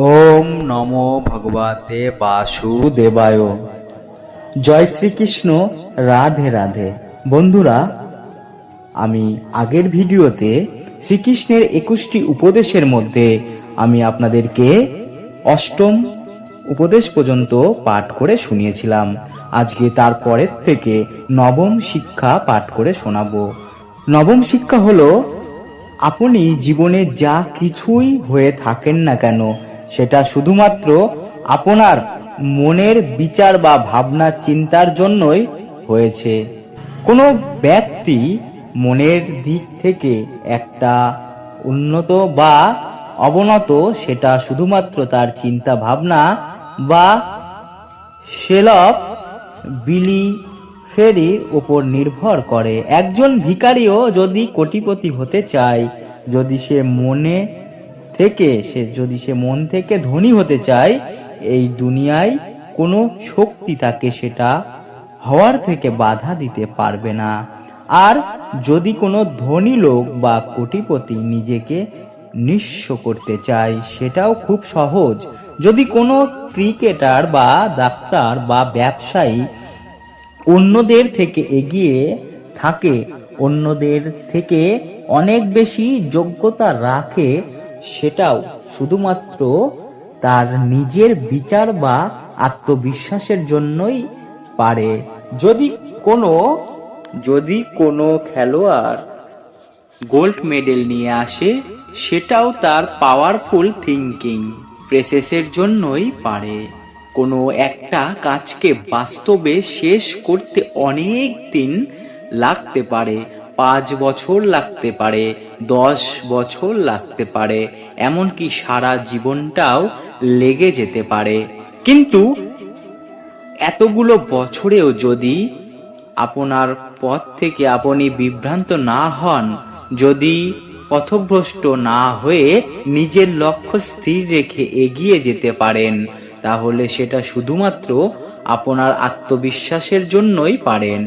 ওম নমো ভগবতে বাসুদেবায়। জয় শ্রীকৃষ্ণ, রাধে রাধে। বন্ধুরা, আমি আগের ভিডিওতে শ্রীকৃষ্ণের একুশটি উপদেশের মধ্যে আমি আপনাদেরকে অষ্টম উপদেশ পর্যন্ত পাঠ করে শুনিয়েছিলাম। আজকে তার পরের থেকে নবম শিক্ষা পাঠ করে শোনাবো। নবম শিক্ষা হলো, আপনি জীবনে যা কিছুই হয়ে থাকেন না কেন সেটা শুধুমাত্র আপনার মনের বিচার বা ভাবনা চিন্তার জন্যই হয়েছে। কোনো ব্যক্তি মনের দিক থেকে একটা উন্নত বা অবনত, সেটা শুধুমাত্র তার চিন্তা ভাবনা বা সেলফ বিলি ফেরির উপর নির্ভর করে। একজন ভিখারিও যদি কোটিপতি হতে চায়, যদি সে মনে থেকে সে যদি সে মন থেকে ধনী হতে চায়, এই দুনিয়ায় কোনো শক্তি তাকে সেটা হওয়ার থেকে বাধা দিতে পারবে না। আর যদি কোনো ধনী লোক বা কোটিপতি নিজেকে নিঃস্ব করতে চায়, সেটাও খুব সহজ। যদি কোনো ক্রিকেটার বা ডাক্তার বা ব্যবসায়ী অন্যদের থেকে এগিয়ে থাকে, অন্যদের থেকে অনেক বেশি যোগ্যতা রাখে সেটাও শুধুমাত্র তার নিজের বিচার বা আত্মবিশ্বাসের জন্যই পারে। যদি কোনো যদি কোনো খেলোয়াড় গোল্ড মেডেল নিয়ে আসে, সেটাও তার পাওয়ারফুল থিঙ্কিং প্রেসেসের জন্যই পারে। কোনো একটা কাজকে বাস্তবে শেষ করতে অনেক দিন লাগতে পারে। পাঁচ বছর লাগতে পারে, দশ বছর লাগতে পারে, এমনকি সারা জীবনটাও লেগে যেতে পারে। কিন্তু এতগুলো বছরেও যদি আপনার পথ থেকে আপনি বিভ্রান্ত না হন, যদি পথভ্রষ্ট না হয়ে নিজের লক্ষ্য স্থির রেখে এগিয়ে যেতে পারেন, তাহলে সেটা শুধুমাত্র আপনার আত্মবিশ্বাসের জন্যই পারেন।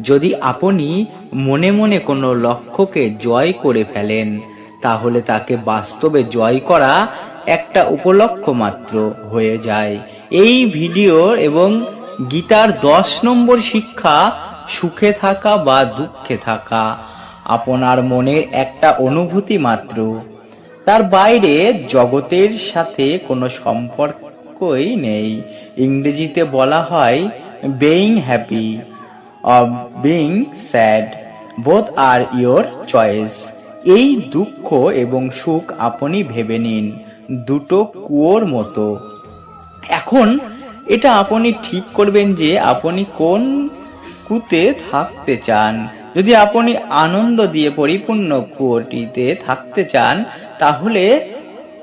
যদি আপনি মনে মনে কোনো লক্ষ্যকে জয় করে ফেলেন, তাহলে তাকে বাস্তবে জয় করা একটা উপলক্ষ মাত্র হয়ে যায়। এই ভিডিও এবং গীতার দশ নম্বর শিক্ষা, সুখে থাকা বা দুঃখে থাকা, আপনার মনের একটা অনুভূতি মাত্র। তার বাইরে জগতের সাথে কোনো সম্পর্কই নেই। ইংরেজিতে বলা হয় being happy of being sad both are your choice এই দুঃখ এবং সুখ আপনি ভেবে নিন। দুটো কুয়োর মতো। এখন এটা আপনি ঠিক করবেন যে আপনি কোন কুতে থাকতে চান। যদি আপনি আনন্দ দিয়ে পরিপূর্ণ কুয়োটিতে থাকতে চান, তাহলে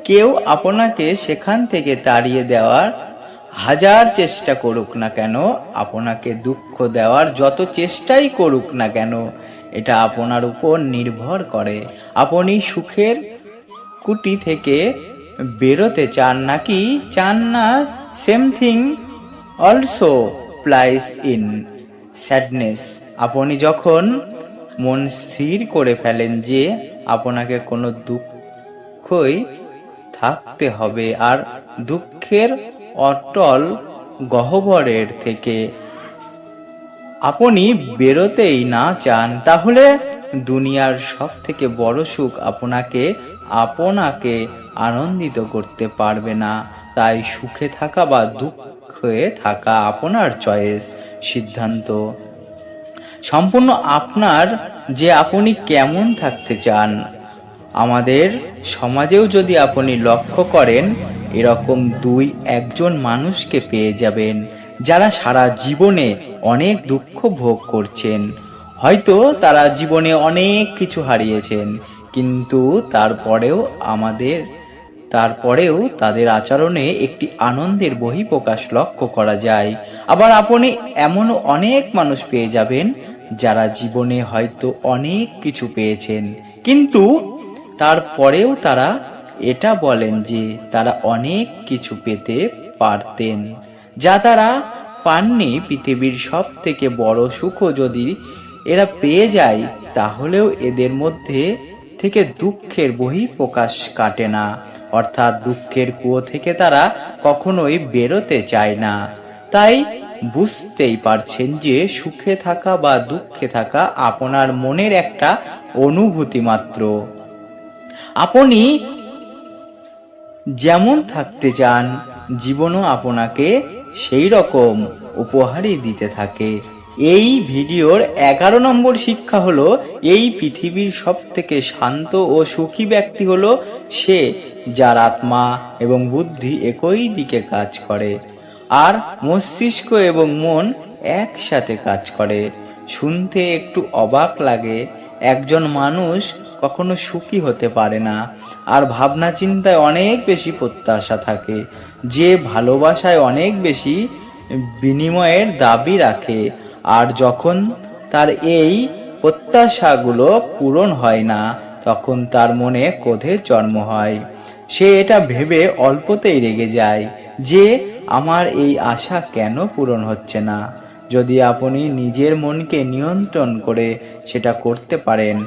কেউ আপনাকে সেখান থেকে তাড়িয়ে দেওয়ার হাজার চেষ্টা করুক না কেন, আপনাকে দুঃখ দেওয়ার যত চেষ্টাই করুক না কেন, এটা আপনার উপর নির্ভর করে। আপনি সুখের কুটি থেকে বেরোতে চান নাকি, চান না same thing also applies in sadness আপনি যখন মন স্থির করে ফেলেন যে আপনাকে কোনো দুঃখই থাকতে হবে, আর দুঃখের অটল গহ্বরের থেকে। আপনি বেরোতেই না চান, তাহলে দুনিয়ার সব থেকে বড় সুখ আপনাকে আপনাকে আনন্দিত করতে পারবে না। তাই সুখে থাকা বা দুঃখে থাকা আপনার চয়েস, সিদ্ধান্ত। সম্পূর্ণ আপনার যে আপনি কেমন থাকতে চান। আমাদের সমাজেও যদি আপনি লক্ষ্য করেন এরকম দুই, একজন মানুষকে পেয়ে যাবেন যারা সারা জীবনে অনেক দুঃখ ভোগ করছেন। হয়তো তারা জীবনে অনেক কিছু হারিয়েছেন, কিন্তু তারপরেও আমাদের, তারপরেও তাদের আচরণে একটি আনন্দের বহিঃপ্রকাশ লক্ষ্য করা যায়। আবার আপনি এমন অনেক মানুষ পেয়ে যাবেন যারা জীবনে হয়তো অনেক কিছু পেয়েছেন, কিন্তু তারপরেও তারা এটা বলেন যে তারা অনেক কিছু পেতে পারতেন, যা তারা পাননি পৃথিবীর সব থেকে বড় সুখ। যদি এরা পেয়ে যায়, তাহলেও এদের মধ্যে থেকে দুঃখের বহিঃপ্রকাশ কাটে না। অর্থাৎ দুঃখের কুয়ো থেকে তারা কখনোই বেরোতে চায় না। তাই বুঝতেই পারছেন যে সুখে থাকা বা দুঃখে থাকা আপনার মনের একটা অনুভূতি মাত্র। আপনি যেমন থাকতে চান, জীবনও আপনাকে সেই রকম উপহারই দিতে থাকে। এই ভিডিওর এগারো নম্বর শিক্ষা হলো, এই পৃথিবীর সব থেকে শান্ত ও সুখী ব্যক্তি হলো সে যার আত্মা এবং বুদ্ধি একই দিকে কাজ করে আর মস্তিষ্ক এবং মন একসাথে কাজ করে। শুনতে একটু অবাক লাগে, একজন মানুষ কখনো সুখী হতে পারে না। আর ভাবনা চিন্তায় অনেক বেশি প্রত্যাশা থাকে। যে ভালোবাসায় অনেক বেশি বিনিময়ের দাবি রাখে, আর যখন তার এই প্রত্যাশাগুলো পূরণ হয় না, তখন তার মনে ক্রোধের জন্ম হয়। সে এটা ভেবে অল্পতেই রেগে যায় যে, আমার এই আশা কেন পূরণ হচ্ছে না? যদি আপনি নিজের মনকে নিয়ন্ত্রণ করে সেটা করতে পারেন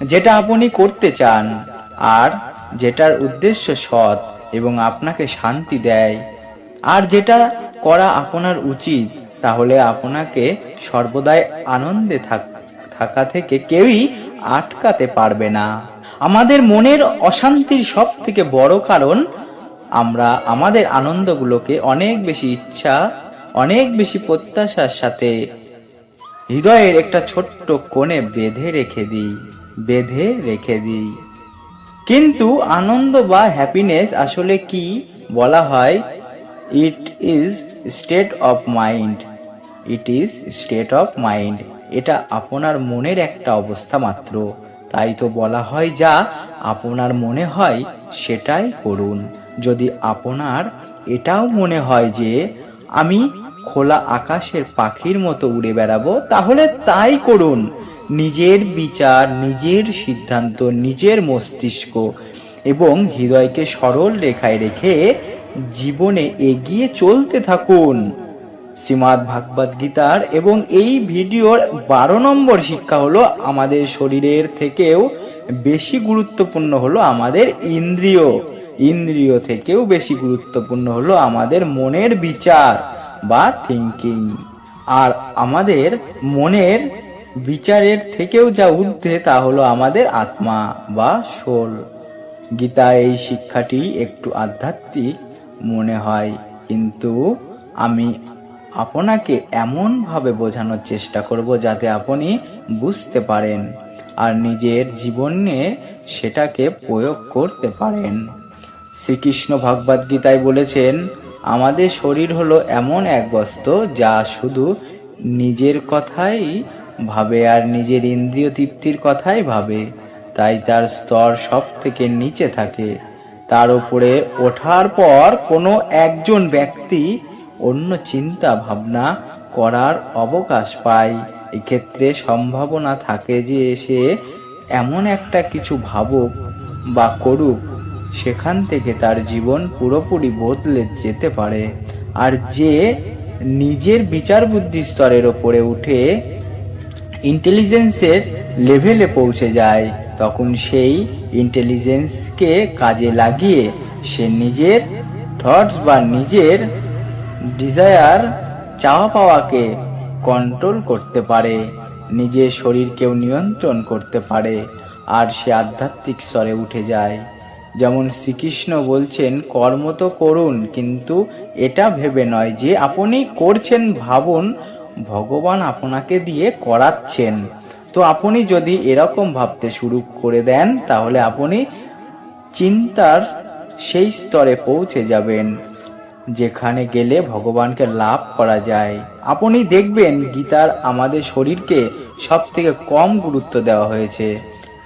যেটা আপনি করতে চান আর যেটার উদ্দেশ্য সৎ এবং আপনাকে শান্তি দেয়। আর যেটা করা আপনার উচিত, তাহলে আপনাকে সর্বদাই আনন্দে থাক- থাকা কেউই আটকাতে পারবে না। আমাদের মনের অশান্তির সব থেকে বড় কারণ, আমরা আমাদের আনন্দগুলোকে অনেক বেশি ইচ্ছা, অনেক বেশি প্রত্যাশার সাথে হৃদয়ের একটা ছোট্ট কোণে বেঁধে রেখে দিই। বেঁধে রেখে দিই। কিন্তু আনন্দ বা হ্যাপিনেস আসলে কি বলা হয়? It is state of mind it is state of mind এটা আপনার মনের একটা অবস্থা মাত্র। তাই তো বলা হয় যা আপনার মনে হয় সেটাই করুন। যদি আপনার এটাও মনে হয় যে আমি খোলা আকাশের পাখির মতো উড়ে বেড়াবো, তাহলে তাই করুন। নিজের বিচার, নিজের সিদ্ধান্ত, নিজের মস্তিষ্ক এবং হৃদয়কে সরল রেখায় রেখে জীবনে এগিয়ে চলতে থাকুন। শ্রীমাদ ভাগবত গীতার এবং এই ভিডিওর বারো নম্বর শিক্ষা হলো, আমাদের শরীরের থেকেও বেশি গুরুত্বপূর্ণ হলো আমাদের ইন্দ্রিয়। ইন্দ্রিয় থেকেও বেশি গুরুত্বপূর্ণ হলো আমাদের মনের বিচার বা থিঙ্কিং আর আমাদের মনের বিচারের থেকেও যা ঊর্ধ্বে তা হলো আমাদের আত্মা বা সোল গীতা এই শিক্ষাটি একটু আধ্যাত্মিক মনে হয়, কিন্তু আমি আপনাকে এমনভাবে বোঝানোর চেষ্টা করব যাতে আপনি বুঝতে পারেন আর নিজের জীবনে সেটাকে প্রয়োগ করতে পারেন। শ্রীকৃষ্ণ ভগবদ গীতায় বলেছেন, আমাদের শরীর হলো এমন এক বস্তু যা শুধু নিজের কথাই ভাবে আর নিজের ইন্দ্রিয় তৃপ্তির কথাই ভাবে, তাই তার স্তর সব থেকে নিচে থাকে। তার উপরে ওঠার পর কোনো একজন ব্যক্তি অন্য চিন্তা ভাবনা করার অবকাশ পায়। এক্ষেত্রে সম্ভাবনা থাকে যে সে এমন একটা কিছু ভাবুক বা করুক, সেখান থেকে তার জীবন পুরোপুরি বদলে যেতে পারে। আর যে নিজের বিচার বুদ্ধি স্তরের ওপরে উঠে ইন্টেলিজেন্সের লেভেলে পৌঁছে যায়, তখন সেই ইন্টেলিজেন্সকে কাজে লাগিয়ে সে নিজের থটস বা নিজের ডিজায়ার চাওয়া পাওয়াকে কন্ট্রোল করতে পারে, নিজের শরীরকেও নিয়ন্ত্রণ করতে পারে, আর সে আধ্যাত্মিক স্তরে উঠে যায়। যেমন শ্রীকৃষ্ণ বলছেন, কর্ম তো করুন, কিন্তু এটা ভেবে নয় যে আপনি করছেন ভাবুন ভগবান আপনাকে দিয়ে করাচ্ছেন। তো আপনি যদি এরকম ভাবতে শুরু করে দেন, তাহলে আপনি চিন্তার সেই স্তরে পৌঁছে যাবেন, যেখানে গেলে ভগবানকে লাভ করা যায়। আপনি দেখবেন গীতার আমাদের শরীরকে সব থেকে কম গুরুত্ব দেওয়া হয়েছে।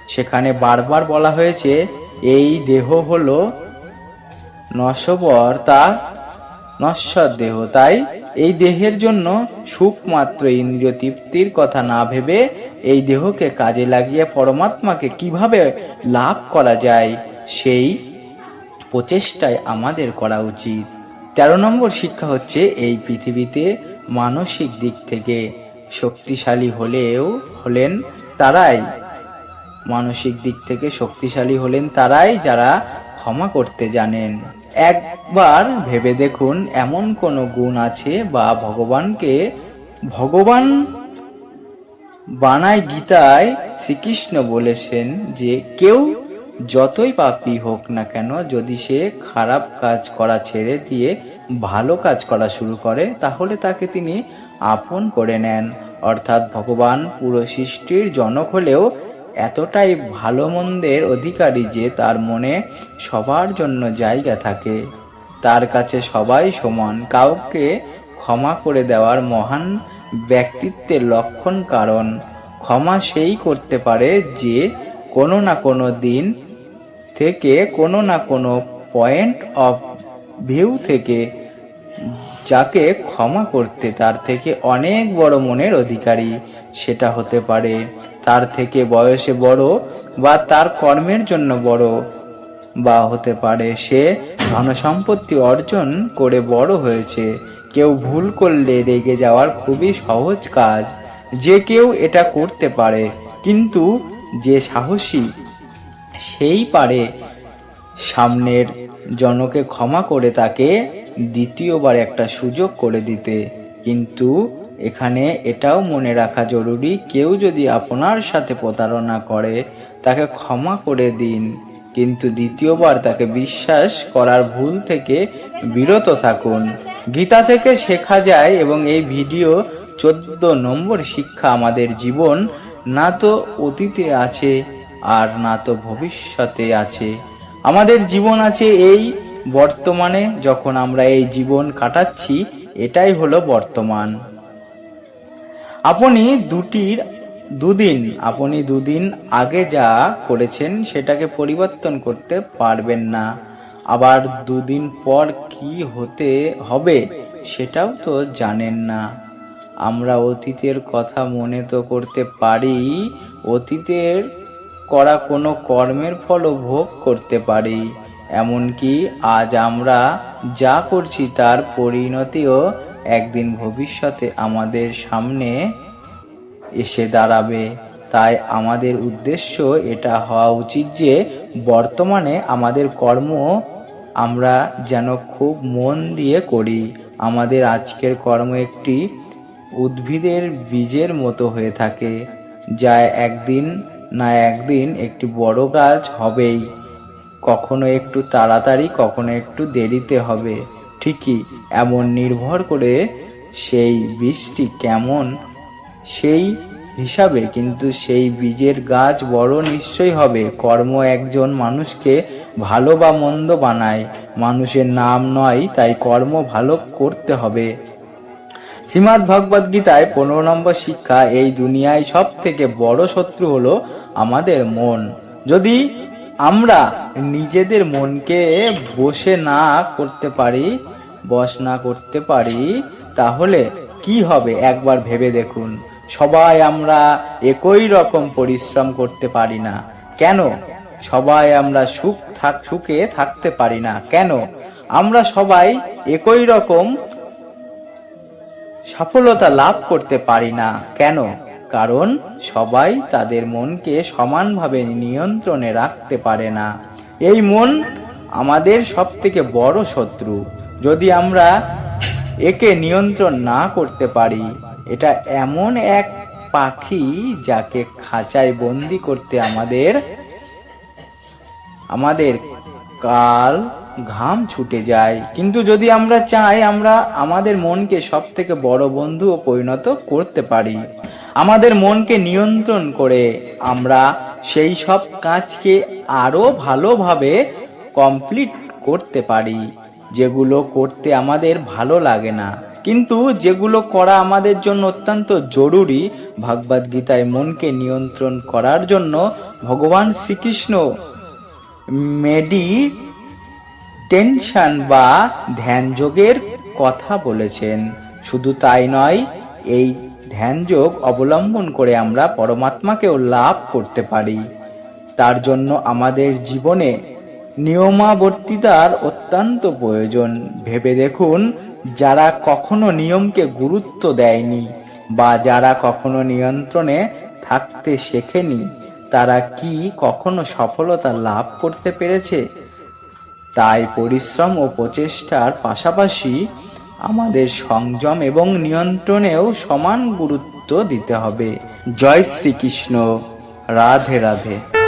সেখানে বারবার বলা হয়েছে, এই দেহ হলো নশ্বর তা নশ্বর দেহ, তাই এই দেহের জন্য সুখ মাত্র ইন্দ্রিয় তৃপ্তির কথা না ভেবে এই দেহকে কাজে লাগিয়ে পরমাত্মাকে কীভাবে লাভ করা যায়, সেই প্রচেষ্টায় আমাদের করা উচিত। তেরো নম্বর শিক্ষা হচ্ছে এই পৃথিবীতে মানসিক দিক থেকে শক্তিশালী হলেও হলেন তারাই। মানসিক দিক থেকে শক্তিশালী হলেন তারাই যারা ক্ষমা করতে জানেন। একবার ভেবে দেখুন, এমন কোনো গুণ আছে বা ভগবানকে, ভগবান বানায় গীতায় শ্রীকৃষ্ণ বলেছেন যে, কেউ যতই পাপী হোক না কেন, যদি সে খারাপ কাজ করা ছেড়ে দিয়ে ভালো কাজ করা শুরু করে, তাহলে তাকে তিনি আপন করে নেন। অর্থাৎ ভগবান পুরো সৃষ্টির জনক হলেও এতটাই ভালো মন্দের অধিকারী যে তার মনে সবার জন্য জায়গা থাকে। তার কাছে সবাই সমান। কাউকে ক্ষমা করে দেওয়ার মহান ব্যক্তিত্বের লক্ষণ কারণ। ক্ষমা সেই করতে পারে যে কোনো না কোনো দিন থেকে, কোনো না কোনো পয়েন্ট অফ ভিউ থেকে যাকে ক্ষমা করতে তার থেকে অনেক বড় মনের অধিকারী সেটা হতে পারে। তার থেকে বয়সে বড় বা তার কর্মের জন্য বড় বা হতে পারে সে ধনসম্পত্তি অর্জন করে বড় হয়েছে। কেউ ভুল করলে রেগে যাওয়ার খুবই সহজ কাজ। যে কেউ এটা করতে পারে, কিন্তু যে সাহসী সেই পারে। সামনের জনকে ক্ষমা করে তাকে দ্বিতীয়বার একটা সুযোগ করে দিতে। কিন্তু এখানে এটাও মনে রাখা জরুরি, কেউ যদি আপনার সাথে প্রতারণা করে, তাকে ক্ষমা করে দিন। কিন্তু দ্বিতীয়বার তাকে বিশ্বাস করার ভুল থেকে বিরত থাকুন। গীতা থেকে শেখা যায় এবং এই ভিডিও চোদ্দ নম্বর শিক্ষা আমাদের জীবন। না তো অতীতে আছে, আর না তো ভবিষ্যতে আছে। আমাদের জীবন আছে এই বর্তমানে, যখন আমরা এই জীবন কাটাচ্ছি, এটাই হলো বর্তমান। আপনি দুটির দুদিন, আপনি দুদিন আগে যা করেছেন সেটাকে পরিবর্তন করতে পারবেন না। আবার দুদিন পর কি হতে হবে সেটাও তো জানেন না। আমরা অতীতের কথা মনে তো করতে পারি, অতীতের করা কোনো কর্মের ফলও ভোগ করতে পারি। এমনকি আজ আমরা যা করছি তার পরিণতিও একদিন ভবিষ্যতে আমাদের সামনে এসে দাঁড়াবে। তাই আমাদের উদ্দেশ্য এটা হওয়া উচিত যে, বর্তমানে আমাদের কর্ম আমরা যেন খুব মন দিয়ে করি। আমাদের আজকের কর্ম একটি উদ্ভিদের বীজের মতো হয়ে থাকে, যা একদিন না একদিন একটি বড় গাছ হবেই। কখনো একটু তাড়াতাড়ি, কখনো একটু দেরিতে হবে। ঠিকই এমন নির্ভর করে সেই বীজটি কেমন? সেই হিসাবে কিন্তু সেই বীজের গাছ বড় নিশ্চয়ই হবে। কর্ম একজন মানুষকে ভালো বা মন্দ বানায়। মানুষের নাম নয়, তাই কর্ম ভালো করতে হবে। শ্রীমৎ ভগবদ গীতায় পনেরো নম্বর শিক্ষা, এই দুনিয়ায় সব থেকে বড় শত্রু হলো আমাদের মন। যদি আমরা নিজেদের মনকে বসে না করতে পারি বস না করতে পারি, তাহলে কি হবে? একবার ভেবে দেখুন। সবাই আমরা একই রকম পরিশ্রম করতে পারি না। কেন? সবাই আমরা সুখ থাক, সুখে থাকতে পারি না। কেন? আমরা সবাই একই রকম সফলতা লাভ করতে পারি না। কেন? কারণ সবাই তাদের মনকে সমানভাবে নিয়ন্ত্রণে রাখতে পারে না। এই মন আমাদের সব থেকে বড় শত্রু। যদি আমরা একে নিয়ন্ত্রণ না করতে পারি, এটা এমন এক পাখি যাকে খাঁচায় বন্দি করতে আমাদের আমাদের কাল ঘাম ছুটে যায়। কিন্তু যদি আমরা চাই আমরা আমাদের মনকে সব থেকে বড় বন্ধু ও পরিণত করতে পারি, আমাদের মনকে নিয়ন্ত্রণ করে আমরা সেই সব কাজকে আরও ভালোভাবে কমপ্লিট করতে পারি। যেগুলো করতে আমাদের ভালো লাগে না। কিন্তু যেগুলো করা আমাদের জন্য অত্যন্ত জরুরি ভগবদ গীতায় মনকে নিয়ন্ত্রণ করার জন্য ভগবান শ্রীকৃষ্ণ মেডি টেনশন বা ধ্যান যোগের কথা বলেছেন। শুধু তাই নয়, এই ধ্যান যোগ অবলম্বন করে আমরা পরমাত্মাকেও লাভ করতে পারি। তার জন্য আমাদের জীবনে নিয়মাবর্তিতার অত্যন্ত প্রয়োজন। ভেবে দেখুন, যারা কখনো নিয়মকে গুরুত্ব দেয়নি বা যারা কখনো নিয়ন্ত্রণে থাকতে শেখেনি, তারা কি কখনো সফলতা লাভ করতে পেরেছে? তাই পরিশ্রম ও প্রচেষ্টার পাশাপাশি আমাদের সংযম এবং নিয়ন্ত্রণেও সমান গুরুত্ব দিতে হবে। জয় শ্রীকৃষ্ণ। রাধে রাধে।